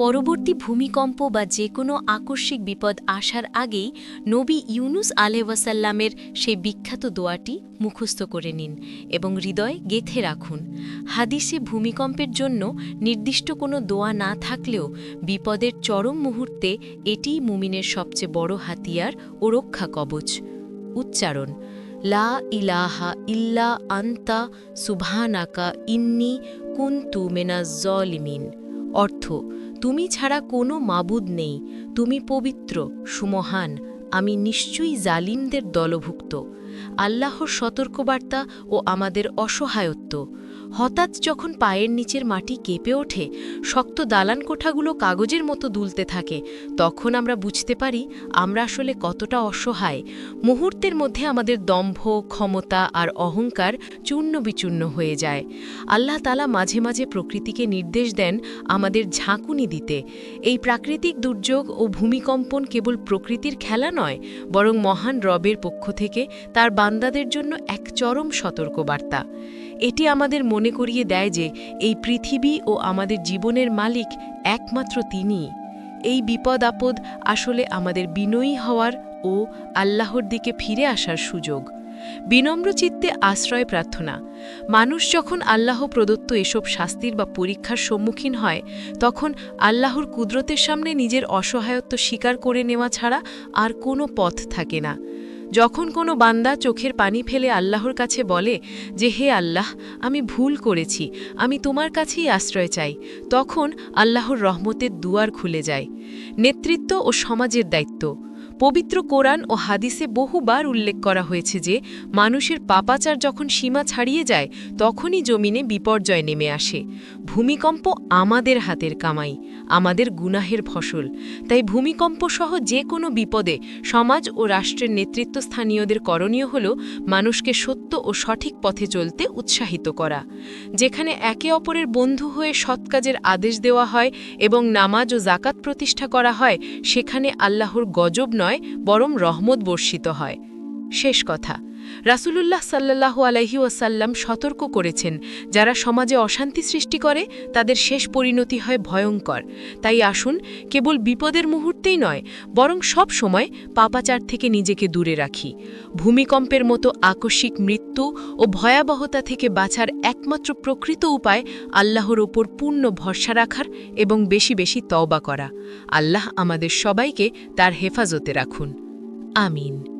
পরবর্তী ভূমিকম্প বা যে কোনো আকস্মিক বিপদ আসার আগেই নবী ইউনুস আলহাসাল্লামের সেই বিখ্যাত দোয়াটি মুখস্থ করে নিন এবং হৃদয় গেথে রাখুন। হাদিসে ভূমিকম্পের জন্য নির্দিষ্ট কোনো দোয়া না থাকলেও বিপদের চরম মুহূর্তে এটিই মুমিনের সবচেয়ে বড় হাতিয়ার ও রক্ষা কবচ। উচ্চারণ, লা ইলাহা ইল্লা আন্তা সুভানাকা ইন্নি কুন্তু মেনাজ জলিমিন অর্থ তুমি ছাড়া কোনো মাবুদ নেই, তুমি পবিত্র, সুমহান, আমি নিশ্চয়ই জালিমদের দলভুক্ত। আল্লাহর সতর্কবার্তা ও আমাদের অসহায়ত্ব। হঠাৎ যখন পায়ের নিচের মাটি কেঁপে ওঠে, শক্ত দালান কোঠাগুলো কাগজের মতো দুলতে থাকে, তখন আমরা বুঝতে পারি আমরা আসলে কতটা অসহায়। মুহূর্তের মধ্যে আমাদের দম্ভ, ক্ষমতা আর অহংকার চূর্ণ বিচূর্ণ হয়ে যায়। আল্লাহ তালা মাঝে মাঝে প্রকৃতিকে নির্দেশ দেন আমাদের ঝাঁকুনি দিতে। এই প্রাকৃতিক দুর্যোগ ও ভূমিকম্পন কেবল প্রকৃতির খেলা নয়, বরং মহান রবের পক্ষ থেকে তার বান্দাদের জন্য এক চরম সতর্কবার্তা। এটি আমাদের মনে করিয়ে দেয় যে এই পৃথিবী ও আমাদের জীবনের মালিক একমাত্র তিনি। এই বিপদ আপদ আসলে আমাদের বিনয়ী হওয়ার ও আল্লাহর দিকে ফিরে আসার সুযোগ। বিনম্র চিত্তে আশ্রয় প্রার্থনা। মানুষ যখন আল্লাহ প্রদত্ত এসব শাস্তির বা পরীক্ষার সম্মুখীন হয়, তখন আল্লাহর কুদরতের সামনে নিজের অসহায়ত্ব স্বীকার করে নেওয়া ছাড়া আর কোনো পথ থাকে না। যখন কোনো বান্দা চোখের পানি ফেলে আল্লাহর কাছে বলে যে, হে আল্লাহ, আমি ভুল করেছি, আমি তোমার কাছেই আশ্রয় চাই, তখন আল্লাহর রহমতের দুয়ার খুলে যায়। নেতৃত্ব ও সমাজের দায়িত্ব। পবিত্র কোরআন ও হাদিসে বহুবার উল্লেখ করা হয়েছে যে, মানুষের পাপাচার যখন সীমা ছাড়িয়ে যায়, তখনই জমিনে বিপর্যয় নেমে আসে। ভূমিকম্প আমাদের হাতের কামাই, আমাদের গুনাহের ফসল। তাই ভূমিকম্প সহ যে কোনো বিপদে সমাজ ও রাষ্ট্রের নেতৃত্ব স্থানীয়দের করণীয় হল মানুষকে সত্য ও সঠিক পথে চলতে উৎসাহিত করা। যেখানে একে অপরের বন্ধু হয়ে সৎ কাজের আদেশ দেওয়া হয় এবং নামাজ ও জাকাত প্রতিষ্ঠা করা হয়, সেখানে আল্লাহর গজব নয় বরং রহমত বর্ষিত হয়। শেষ কথা। রাসূলুল্লাহ সাল্লাহ আলহি ওয়াসাল্লাম সতর্ক করেছেন, যারা সমাজে অশান্তি সৃষ্টি করে, তাদের শেষ পরিণতি হয় ভয়ঙ্কর। তাই আসুন, কেবল বিপদের মুহূর্তেই নয়, বরং সব সময় পাপাচার থেকে নিজেকে দূরে রাখি। ভূমিকম্পের মতো আকস্মিক মৃত্যু ও ভয়াবহতা থেকে বাঁচার একমাত্র প্রকৃত উপায় আল্লাহর ওপর পূর্ণ ভরসা রাখার এবং বেশি বেশি তওবা করা। আল্লাহ আমাদের সবাইকে তার হেফাজতে রাখুন। আমিন।